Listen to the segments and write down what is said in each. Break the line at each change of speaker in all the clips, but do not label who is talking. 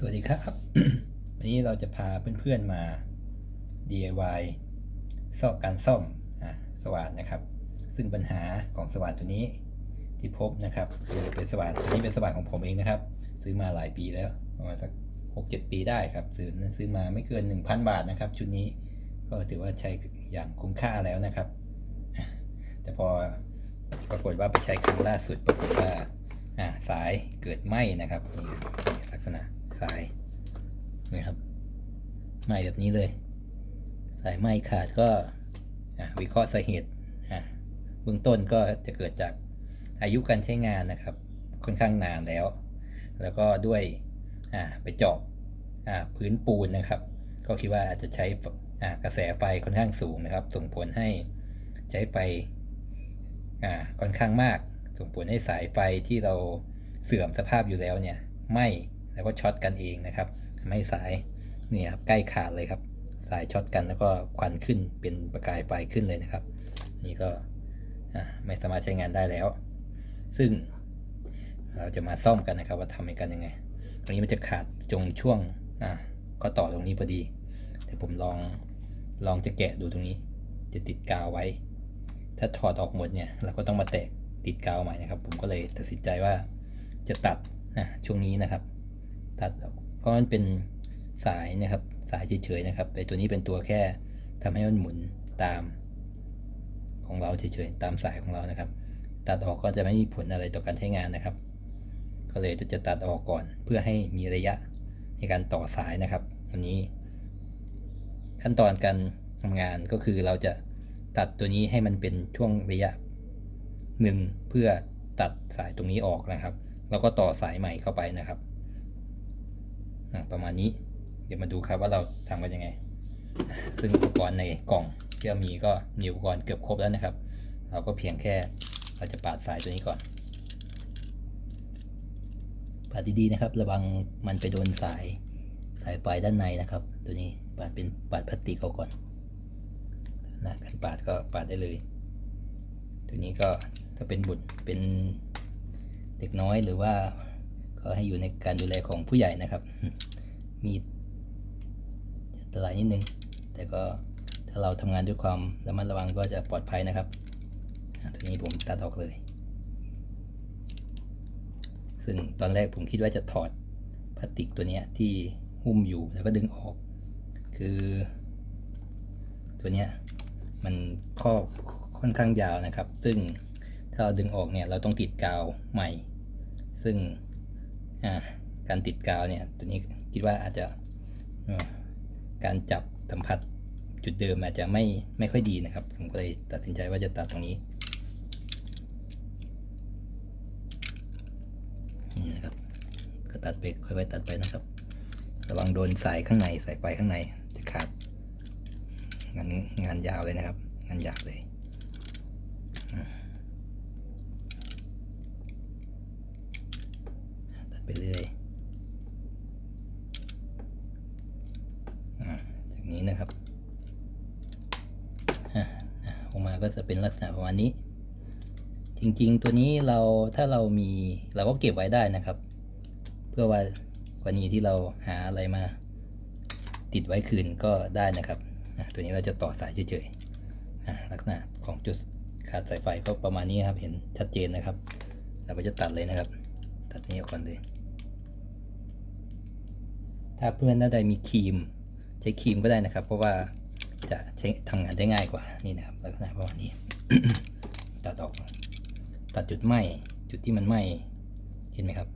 สวัสดีครับ วันนี้เราจะพาเพื่อนๆมา DIY ซ่อมการซ่อมอสว่านนะครับ ซึ่งปัญหาของสว่านตัวนี้ที่พบนะครับคือเป็นสว่านตัวนี้เป็นสว่านของผมเองนะครับ ซื้อมาหลายปีแล้วประมาณสักหกเจ็ดปีได้ครับ ซื้อซื้อมาไม่เกิน1,000บาทนะครับ ชุดนี้ก็ถือว่าใช้อย่างคุ้มค่าแล้วนะครับ แต่พอปรากฏว่าไปใช้ครั้งล่าสุดปรากฏว่าสายเกิดไหม้นะครับนี่ลักษณะ สายนี่ครับไหมแบบนี้เลย สายไหมขาดก็วิเคราะห์สาเหตุเบื้องต้นก็จะเกิดจากอายุการใช้งานนะครับ ค่อนข้างนานแล้ว แล้วก็ด้วยไปเจาะพื้นปูนนะครับ ก็คิดว่าอาจจะใช้กระแสไฟค่อนข้างสูงนะครับ ส่งผลให้ใช้ไฟค่อนข้างมาก ส่งผลให้สายไฟที่เราเสื่อมสภาพอยู่แล้วเนี่ยไหม แล้วก็ช็อตกันเองนะครับทำให้สายเนี่ยครับใกล้ขาดเลยครับ สายช็อตกันแล้วก็ควันขึ้นเป็นประกายไฟขึ้นเลยนะครับ นี่ก็ไม่สามารถใช้งานได้แล้ว ซึ่งเราจะมาซ่อมกันนะครับ ว่าทำกันยังไง ตรงนี้มันจะขาดจงช่วงอะก็ต่อตรงนี้พอดีแต่ผมลองลองจะแกะดูตรงนี้ จะติดกาวไว้ ถ้าถอดออกหมดเนี่ยเราก็ต้องมาแตะติดกาวใหม่นะครับ ผมก็เลยตัดสินใจว่าจะตัดนะช่วงนี้นะครับ ตัดออกเพราะมันเป็นสายนะครับ สายเฉยๆนะครับไอตัวนี้เป็นตัวแค่ทำให้มันหมุนตามของเราเฉยๆตามสายของเรานะครับ ตัดออกก็จะไม่มีผลอะไรต่อการใช้งานนะครับ ก็เลยจะจะตัดออกก่อนเพื่อให้มีระยะในการต่อสายนะครับวันนี้ ขั้นตอนการทำงานก็คือเราจะตัดตัวนี้ให้มันเป็นช่วงระยะหนึ่งเพื่อตัดสายตรงนี้ออกนะครับ แล้วก็ต่อสายใหม่เข้าไปนะครับ ประมาณนี้ เดี๋ยวมาดูครับว่าเราทำกันยังไง ซึ่งอุปกรณ์ในกล่องที่เรามีก็มีอุปกรณ์เกือบครบแล้วนะครับ เราก็เพียงแค่เราจะปาดสายตัวนี้ก่อน ปาดดีๆนะครับ ระวังมันไปโดนสายสายไฟด้านในนะครับ ตัวนี้ปาดเป็นปาดพลาสติกเอาก่อนนะการปาดก็ปาดได้เลย ตัวนี้ก็ถ้าเป็นบุตรเป็นเด็กน้อยหรือว่า ก็ให้อยู่ในการดูแลของผู้ใหญ่นะครับ มีอันตรายนิดนึง แต่ก็ถ้าเราทำงานด้วยความระมัดระวังก็จะปลอดภัยนะครับตัวนี้ผมตัดออกเลย ซึ่งตอนแรกผมคิดว่าจะถอดพลาสติกตัวนี้ที่หุ้มอยู่แล้วก็ดึงออก คือ ตัวนี้มันข้อบค่อนข้างยาวนะครับ ซึ่งถ้าเราดึงออกเนี่ยเราต้องติดกาวใหม่ ซึ่ง การติดกาวเนี่ยตัวนี้คิดว่าอาจจะการจับสัมผัสจุดเดิมอาจจะไม่ไม่ค่อยดีนะครับ ผมก็เลยตัดสินใจว่าจะตัดตรงนี้นี่นะครับก็ตัดไปค่อยๆตัดไปนะครับ ระวังโดนสายข้างในสายไฟข้างในจะขาดงานงานยาวเลยนะครับ งานยาวเลยอ่าตัด ไปเรื่อยอ่าจากนี้นะครับอ่าออกมาก็จะเป็นลักษณะประมาณนี้ จริงๆ ตัวนี้เราถ้าเรามีเราก็เก็บไว้ได้นะครับ เพื่อว่ากรณีที่เราหาอะไรมาติดไว้คืนก็ได้นะครับอะตัวนี้เราจะต่อสายเฉยๆอะลักษณะของจุดขาดสายไฟก็ประมาณนี้ครับ เห็นชัดเจนนะครับ เราก็จะตัดเลยนะครับ ตัดตัวนี้ออกก่อนเลย ถ้าเพื่อนท่านใดมีครีม ใช้ครีมก็ได้นะครับ เพราะว่าจะใช้ทำงานได้ง่ายกว่านี่นะครับลักษณะประมาณนี้ตัดออกตัดจุดไหมจุดที่มันไหมเห็นไหมครับ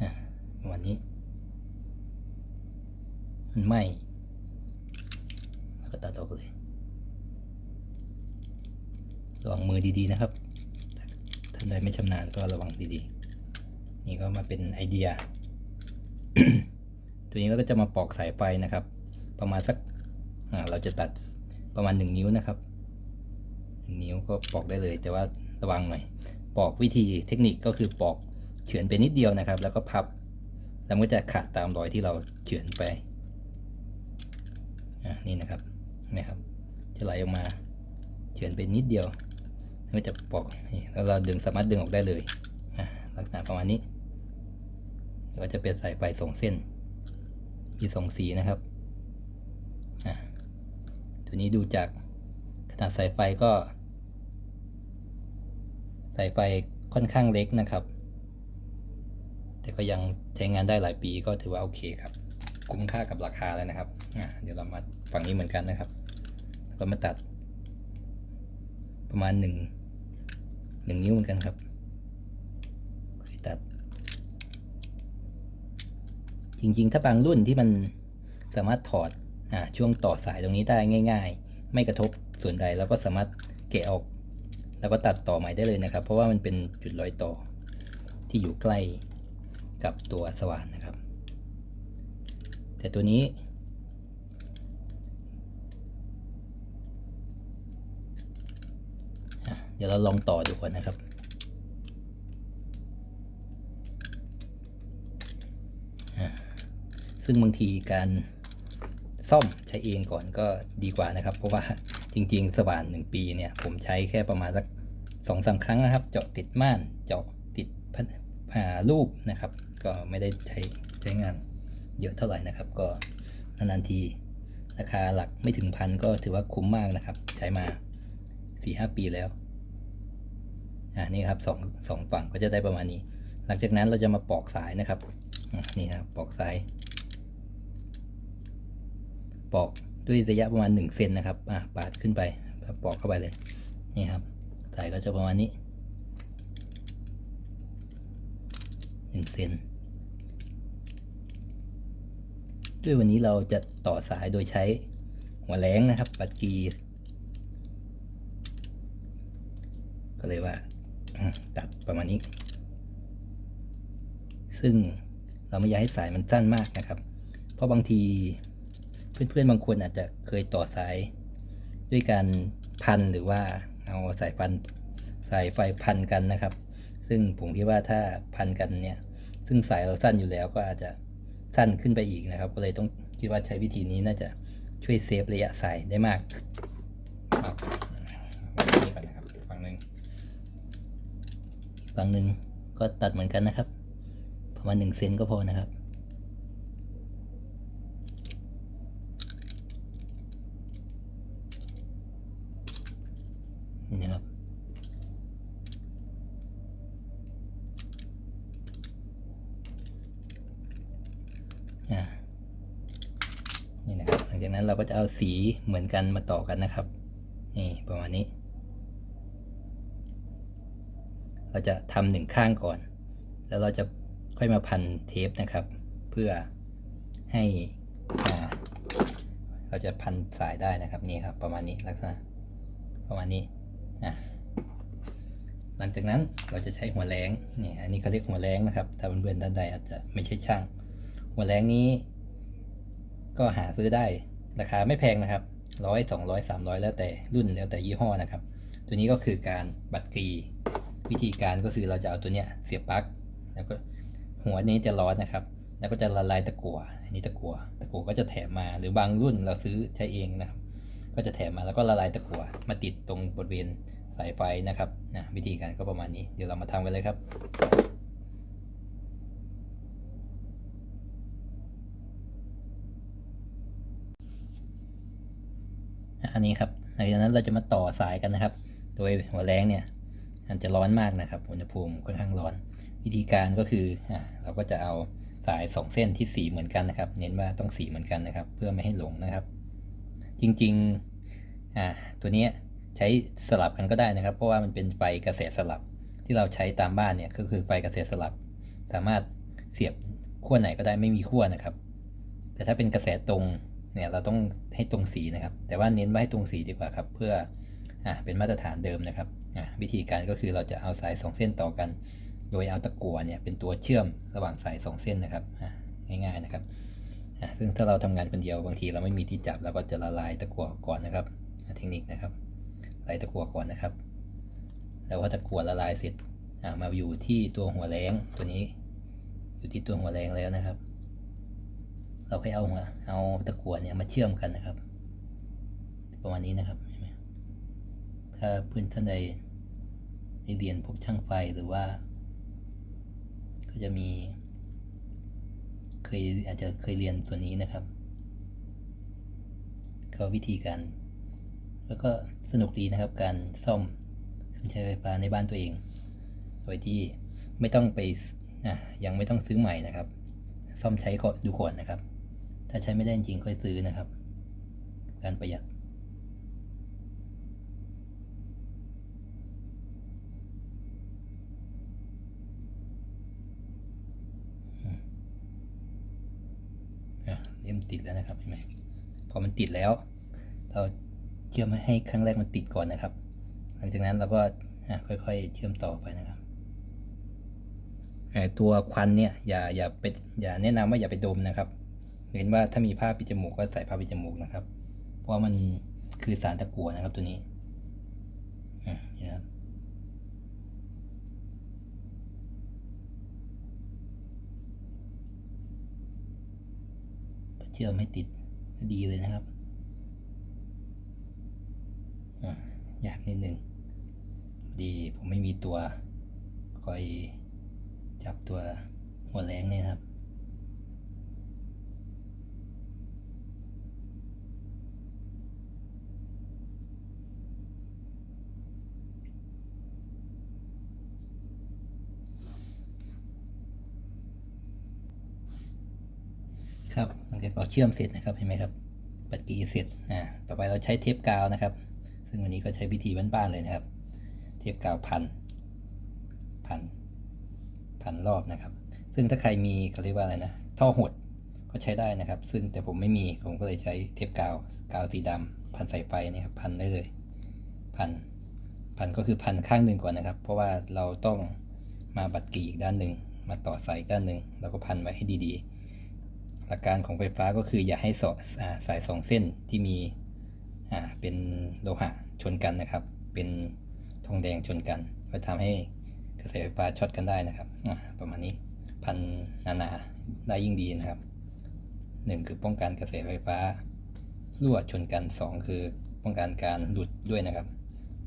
อะประมาณนี้ มันไหมแล้วก็ตัดออกเลยระวังมือดีๆนะครับท่านใดไม่ชำนาญก็ระวังดีๆ นี่ก็มาเป็นไอเดีย ตัวนี้เราก็จะมาปอกสายไฟนะครับ ประมาณสักเราจะตัดประมาณหนึ่งนิ้วนะครับหนึ่งนิ้วก็ปอกได้เลย แต่ว่าระวังหน่อย ปอกวิธีเทคนิคก็คือปอกเฉือนไปนิดเดียวนะครับ แล้วก็พับแล้วก็จะขาดตามรอยที่เราเฉือนไปนี่นะครับนะครับจะไหลออกมาเฉือนไปนิดเดียวแล้วก็จะปอกแล้วเราดึงสามารถดึงออกได้เลยลักษณะประมาณนี้แล้วก็จะเป็นสายไฟสองเส้น มีสองสีนะครับอะตัวนี้ดูจากขนาดสายไฟก็ สายไฟค่อนข้างเล็กนะครับ แต่ก็ยังใช้งานได้หลายปีก็ถือว่าโอเคครับ คุ้มค่ากับราคาแล้วนะครับอะเดี๋ยวเรามาฝั่งนี้เหมือนกันนะครับเรามาตัด ประมาณหนึ่งหนึ่งนิ้วเหมือนกันครับตัด จริง ๆ ถ้าบางรุ่นที่มันสามารถถอดอช่วงต่อสายตรงนี้ได้ง่าย ๆ ไม่กระทบส่วนใดแล้วก็สามารถแกะออก แล้วก็ตัดต่อใหม่ได้เลยนะครับ เพราะว่ามันเป็นจุดรอยต่อที่อยู่ใกล้กับตัวสว่านนะครับ แต่ตัวนี้ เดี๋ยวเราลองต่อดูก่อนนะครับ อะ ซึ่งบางทีการซ่อมใช้เองก่อนก็ดีกว่านะครับ เพราะว่าจริง ๆ สว่านหนึ่งปีเนี่ยผมใช้แค่ประมาณสักสองสามครั้งนะครับ เจาะติดม่านเจาะติดรูปนะครับ ก็ไม่ได้ใช้ใช้งานเยอะเท่าไหร่นะครับ ก็นานๆทีราคาหลักไม่ถึงพันก็ถือว่าคุ้มมากนะครับ ใช้มาสี่ห้าปีแล้วอ่านี่ครับสองสองฝั่งก็จะได้ประมาณนี้ หลังจากนั้นเราจะมาปอกสายนะครับนี่ครับปอกสาย ปอกด้วยระยะประมาณ1เซนนะครับอ่าปาดขึ้นไปปอกเข้าไปเลยนี่ครับสายก็จะประมาณนี้1เซนด้วยวันนี้เราจะต่อสายโดยใช้หัวแหลงนะครับปัดกีก็เลยว่าตัดประมาณนี้ ซึ่งเราไม่อยากให้สายมันสั้นมากนะครับ เพราะบางที เพื่อนๆบางคนอาจจะเคยต่อสาย ด้วยการพันหรือว่าเอาสายฟันสายไฟพันกันนะครับ ซึ่งผมคิดว่าถ้าพันกันเนี่ย ซึ่งสายเราสั้นอยู่แล้วก็อาจจะสั้นขึ้นไปอีกนะครับ ก็เลยต้องคิดว่าใช้วิธีนี้น่าจะช่วยเซฟระยะสายได้มากมากนี่ก่อนนะครับฝั่งหนึ่งฝั่งหนึ่งก็ตัดเหมือนกันนะครับ ประมาณหนึ่งเซนก็พอนะครับ นี่นะครับ อ่า นี่นะครับ หลังจากนั้น เอาสีเหมือนกันมาต่อกันนะครับ นี่ประมาณนี้ เราจะทำหนึ่งข้างก่อน แล้วเราจะค่อยมาพันเทปนะครับ เพื่อให้อ่าเราจะพันสายได้นะครับนี่ครับ ประมาณนี้ลักษณะประมาณนี้นะหลังจากนั้นเราจะใช้หัวแรงนี่อันนี้เขาเรียกหัวแรงนะครับ ถ้าเพื่อนๆท่านใดอาจจะไม่ใช่ช่าง หัวแรงนี้ ก็หาซื้อได้ ราคาไม่แพงนะครับร้อยสองร้อยสามร้อยแล้วแต่รุ่นแล้วแต่ยี่ห้อนะครับ ตัวนี้ก็คือการบัตรกรีวิธีการก็คือเราจะเอาตัวเนี้ยเสียบปลั๊กแล้วก็หัวนี้จะร้อนนะครับ แล้วก็จะละลายตะกั่วอันนี้ตะกั่วตะกั่วก็จะแถมมาหรือบางรุ่นเราซื้อใช้เองนะครับ ก็จะแถมมาแล้วก็ละลายตะกั่วมาติดตรงบริเวณสายไฟนะครับนะวิธีการก็ประมาณนี้เดี๋ยวเรามาทำกันเลยครับ อันนี้ครับหลังจากนั้นเราจะมาต่อสายกันนะครับ โดยหัวแรงเนี่ยมันจะร้อนมากนะครับอุณหภูมิค่อนข้างร้อน วิธีการก็คืออเราก็จะเอาสายสองเส้นที่สีเหมือนกันนะครับ เน้นว่าต้องสีเหมือนกันนะครับ เพื่อไม่ให้หลงนะครับ จริงๆอ่าตัวนี้ใช้สลับกันก็ได้นะครับ เพราะว่ามันเป็นไฟกระแสสลับที่เราใช้ตามบ้านเนี่ยก็คือไฟกระแสสลับ สามารถเสียบขั้วไหนก็ได้ไม่มีขั้วนะครับ แต่ถ้าเป็นกระแสตรง เนี่ยเราต้องให้ตรงสีนะครับ แต่ว่าเน้นไว่าให้ตรงสีดีกว่าครับ เพื่ออ่าเป็นมาตรฐานเดิมนะครับอ่าวิธีการก็คือเราจะเอาสายสองเส้นต่อกัน โดยเอาตะกั่วเนี่ยเป็นตัวเชื่อมระหว่างสายสองเส้นนะครับอ่าง่ายๆนะครับอ่าซึ่งถ้าเราทำงานคนเดียวบางทีเราไม่มีที่จับเราก็จะละลายตะกั่วก่อนนะครับเทคนิคนะครับละลายตะกั่วก่อนนะครับ แล้วพอตะกั่วละลายเสร็จมาอยู่ที่ตัวหัวแรงตัวนี้ อยู่ที่ตัวหัวแรงแล้วนะครับ เราค่อยเอาหัวเอาตะกั่วเนี่ยมาเชื่อมกันนะครับ ประมาณนี้นะครับถ้าเพื่อนท่านใดได้เรียนพวกช่างไฟหรือว่า ก็จะมี เคยอาจจะเคยเรียนส่วนนี้นะครับก็วิธีการ แล้วก็สนุกดีนะครับ การซ่อมเครื่องใช้ไฟฟ้าในบ้านตัวเอง โดยที่ไม่ต้องไปอะยังไม่ต้องซื้อใหม่นะครับ ซ่อมใช้ก็ดูก่อนนะครับ ถ้าใช้ไม่ได้จริงค่อยซื้อนะครับ การประหยัดอะเริ่มติดแล้วนะครับเห็นไหมพอมันติดแล้ว เราเชื่อมให้ครั้งแรกมันติดก่อนนะครับ หลังจากนั้นเราก็ค่อยๆ เชื่อมต่อไปนะครับไอตัวควันเนี่ยอย่าอย่าไปอย่าแนะนำว่าอย่าไปดมนะครับ เห็นว่าถ้ามีผ้าปิดจมูกก็ใส่ผ้าปิดจมูกนะครับ เพราะว่ามันคือสารตะกั่วนะครับตัวนี้นี่นะครับเชื่อมให้ติดดีเลยนะครับอยากนิดนึงดีผมไม่มีตัวคอยจับตัวหัวแรงเนี่ยครับหลังจาก เชื่อมเสร็จนะครับเห็นไหมครับ ปัดกีเสร็จอ่าต่อไปเราใช้เทปกาวนะครับ ซึ่งวันนี้ก็ใช้วิธีบ้านๆเลยนะครับ เทปกาวพันพันพันรอบนะครับ ซึ่งถ้าใครมีเขาเรียกว่าอะไรนะท่อหดก็ใช้ได้นะครับ ซึ่งแต่ผมไม่มีผมก็เลยใช้เทปกาวกาวสีดำพันสายไฟนี่ครับพันได้เลย พันพันก็คือพันข้างหนึ่งก่อนนะครับ เพราะว่าเราต้องมาบัดกีอีกด้านหนึ่งมาต่อสายอีกด้านหนึ่งแล้วก็พันไว้ให้ดีๆ หลักการของไฟฟ้าก็คืออย่าให้สออ่าสายสองเส้นที่มีอ่าเป็นโลหะชนกันนะครับ เป็นทองแดงชนกันก็ทำให้กระแสไฟฟ้าช็อตกันได้นะครับประมาณนี้พันหนาได้ยิ่งดีนะครับหนึ่งคือป้องกันกระแสไฟฟ้ารั่วชนกันสองคือป้องกันการหลุดด้วยนะครับ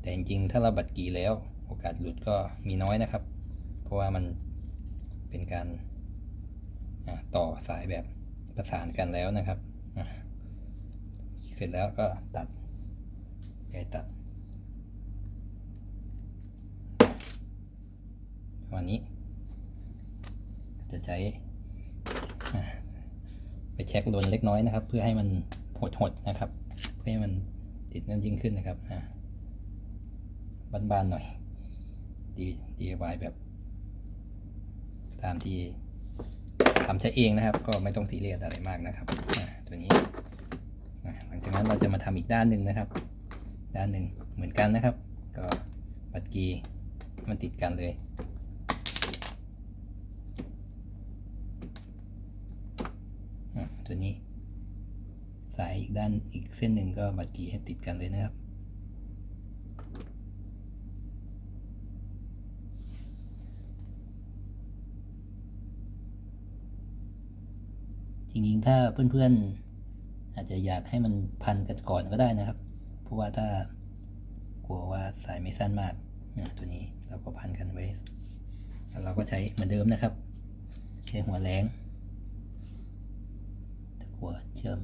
แต่จริงๆ ถ้าเราบัดกีแล้วโอกาสหลุดก็มีน้อยนะครับ เพราะว่ามันเป็นการต่อสายแบบ ประสานกันแล้วนะครับ เสร็จแล้วก็ตัดใยตัดวันนี้ จะใช้ไปเช็คลนเล็กน้อยนะครับ เพื่อให้มันหดๆนะครับ เพื่อให้มันติดนั่นยิ่งขึ้นนะครับอะบ้านๆหน่อยดี DIY แบบ ตามที่ ทำใช้เองนะครับ ก็ไม่ต้องตีเรียดอะไรมากนะครับตัวนี้หลังจากนั้นเราจะมาทำอีกด้านหนึ่งนะครับ ด้านหนึ่งเหมือนกันนะครับ ก็ปัดกีมันติดกันเลยตัวนี้ สายอีกด้านอีกเส้นหนึ่งก็บัดกีให้ติดกันเลยนะครับ จ ริงๆ ถ้าเพื่อนๆ อาจจะอยากให้มันพันกันก่อนก็ได้นะครับ เพราะว่าถ้ากลัวว่าสายไม่สั้นมากตัวนี้เราก็พันกันไว้แล้วเราก็ใช้เหมือนเดิมนะครับ ใช้หัวแรงตะกัวเชื่อม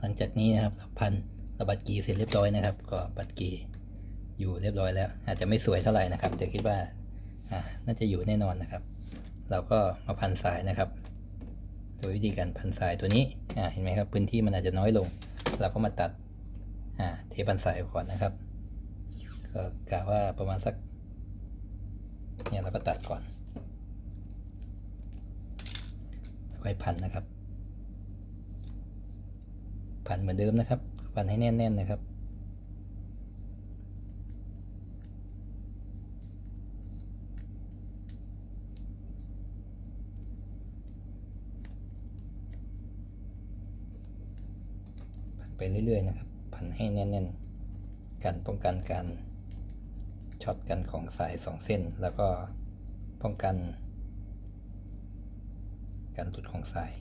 หลังจากนี้นะครับเราพันเราบัดกีเสร็จเรียบร้อยนะครับ ก็บัดกีอยู่เรียบร้อยแล้ว อาจจะไม่สวยเท่าไหร่นะครับ แต่คิดว่าน่าจะอยู่แน่นอนนะครับ เราก็มาพันสายนะครับ โดยวิธีการพันสายตัวนี้เห็นไหมครับพื้นที่มันอาจจะน้อยลง เราก็มาตัดเทพันสายก่อนนะครับก็กะว่าประมาณสักเนี่ยเราก็ตัดก่อนแล้วค่อยพันนะครับ พันเหมือนเดิมนะครับพันให้แน่นๆนะครับ พันไปเรื่อยๆนะครับ พันให้แน่นๆกันป้องกันการช็อตกันของสายสองเส้น แล้วก็ป้องกันการหลุดของสาย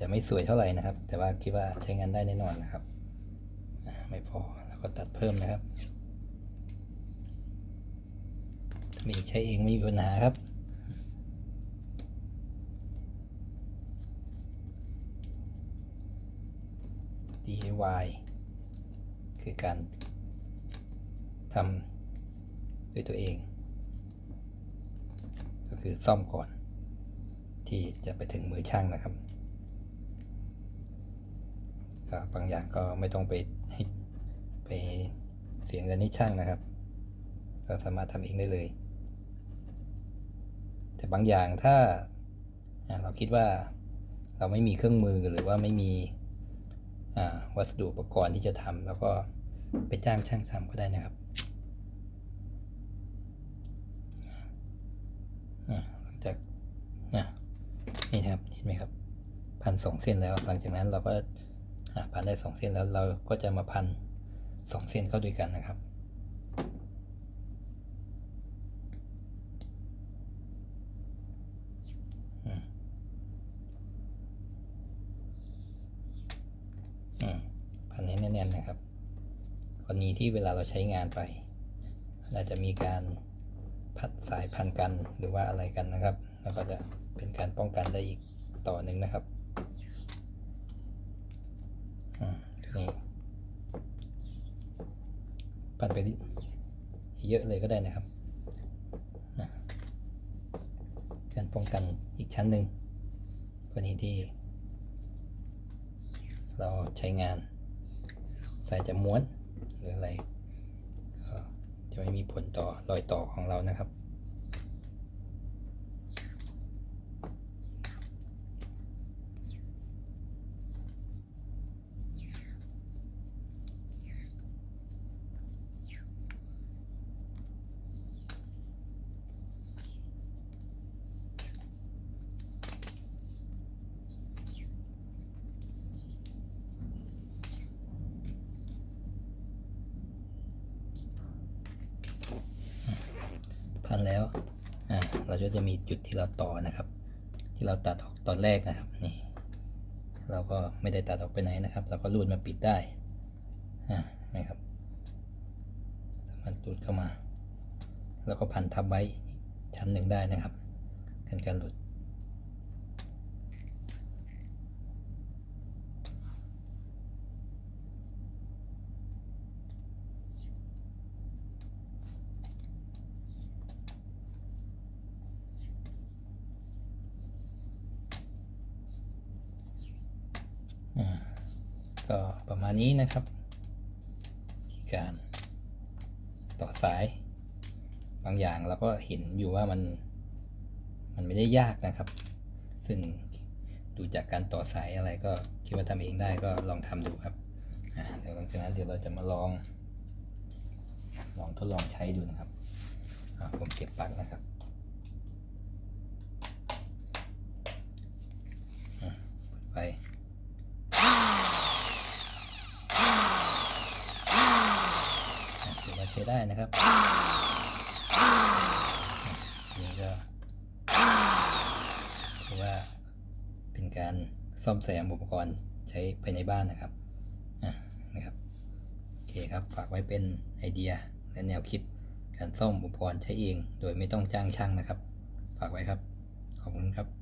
จะไม่สวยเท่าไหร่นะครับ แต่ว่าคิดว่าใช้งานได้แน่นอนนะครับ ไม่พอแล้วก็ตัดเพิ่มนะครับถ้ามีใช้เองไม่มีปัญหาครับ DIY คือการทำด้วยตัวเอง ก็คือซ่อมก่อน ที่จะไปถึงมือช่างนะครับ ก็บางอย่างก็ไม่ต้องไปไปเสียเงินให้ช่างนะครับก็สามารถทำเองได้เลย แต่บางอย่างถ้าเราคิดว่าเราไม่มีเครื่องมือหรือว่าไม่มีวัสดุอุปกรณ์ที่จะทำแล้วก็ไปจ้างช่างทำก็ได้นะครับหลังจากนี่ครับเห็นไหมครับพันสองเส้นแล้วหลังจากนั้นเราก็ พันได้สองเส้นแล้วเราก็จะมาพันสองเส้นเข้าด้วยกันนะครับอืมอืมพันให้แน่นๆนะครับกรณีที่เวลาเราใช้งานไปอาจจะมีการพัดสายพันกันหรือว่าอะไรกันนะครับ แล้วก็จะเป็นการป้องกันได้อีกต่อหนึ่งนะครับอืมทีนี้ ปั่นไปเยอะเลยก็ได้นะครับนะการป้องกันอีกชั้นหนึ่งกรณีที่ เราใช้งานสายจะม้วนหรืออะไรก็จะไม่มีผลต่อรอยต่อของเรานะครับ เราก็จะมีจุดที่เราต่อนะครับ ที่เราตัดออกตอนแรกนะครับนี่เราก็ไม่ได้ตัดออกไปไหนนะครับ เราก็รูดมาปิดได้นะครับสามารถรูดเข้ามา แล้วก็พันทับไว้อีกชั้นหนึ่งได้นะครับกันการหลุด ก็ประมาณนี้นะครับ การต่อสาย บางอย่างเราก็เห็นอยู่ว่ามันมันไม่ได้ยากนะครับ ซึ่งดูจากการต่อสายอะไรก็คิดว่าทำเองได้ก็ลองทำดูครับเดี๋ยวหลังจากนั้นเดี๋ยวเราจะมาลอง ลองทดลองใช้ดูนะครับผมเก็บปลั๊กนะครับอ่าเปิดไฟ ถือว่าใช้ ได้นะครับนี่ก็ถือว่าเป็นการซ่อมแซมอุปกรณ์ใช้ภายในบ้านนะครับนะครับโอเคครับฝากไว้เป็นไอเดียและแนวคิดการซ่อมอุปกรณ์ใช้เอง โดยไม่ต้องจ้างช่างนะครับ ฝากไว้ครับ ขอบคุณครับ